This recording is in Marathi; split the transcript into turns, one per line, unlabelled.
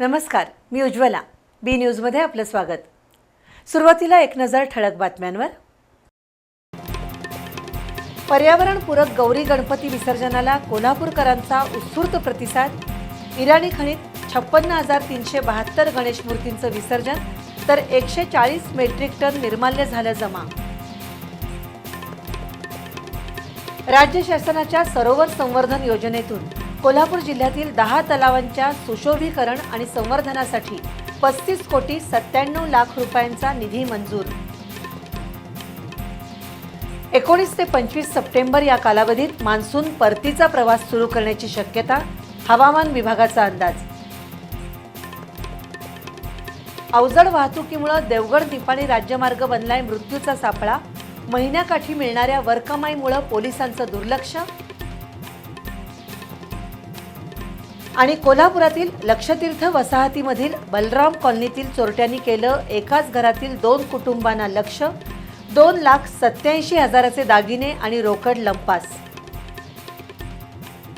नमस्कार मी उज्ज्वला. बी न्यूजमध्ये आपलं स्वागत. सुरुवातीला एक नजर ठळक बातम्यांवर. पर्यावरणपूरक गौरी गणपती विसर्जनाला कोल्हापूरकरांचा उत्स्फूर्त प्रतिसाद. इराणी खणीत छप्पन्न हजार तीनशे बहात्तर गणेश मूर्तींचं विसर्जन तर एकशे चाळीस मेट्रिक टन निर्माल्य झालं जमा. राज्य शासनाच्या सरोवर संवर्धन योजनेतून कोल्हापूर जिल्ह्यातील दहा तलावांच्या सुशोभीकरण आणि संवर्धनासाठी पस्तीस कोटी सत्त्याण्णव लाख रुपयांचा निधी मंजूर. एकोणीस ते पंचवीस सप्टेंबर या कालावधीत मान्सून परतीचा प्रवास सुरू करण्याची शक्यता हवामान विभागाचा अंदाज. अवजड वाहतुकीमुळे देवगड निपाणी राज्यमार्ग बनलाय मृत्यूचा सापळा. महिन्याकाठी मिळणाऱ्या वरकमाईमुळे पोलिसांचं दुर्लक्ष. आणि कोल्हापुरातील लक्षतीर्थ वसाहतीमधील बलराम कॉलनीतील चोरट्यांनी केलं एकाच घरातील दोन कुटुंबांना लक्ष दोन लाख सत्याऐंशी हजाराचे दागिने आणि रोकड लंपास.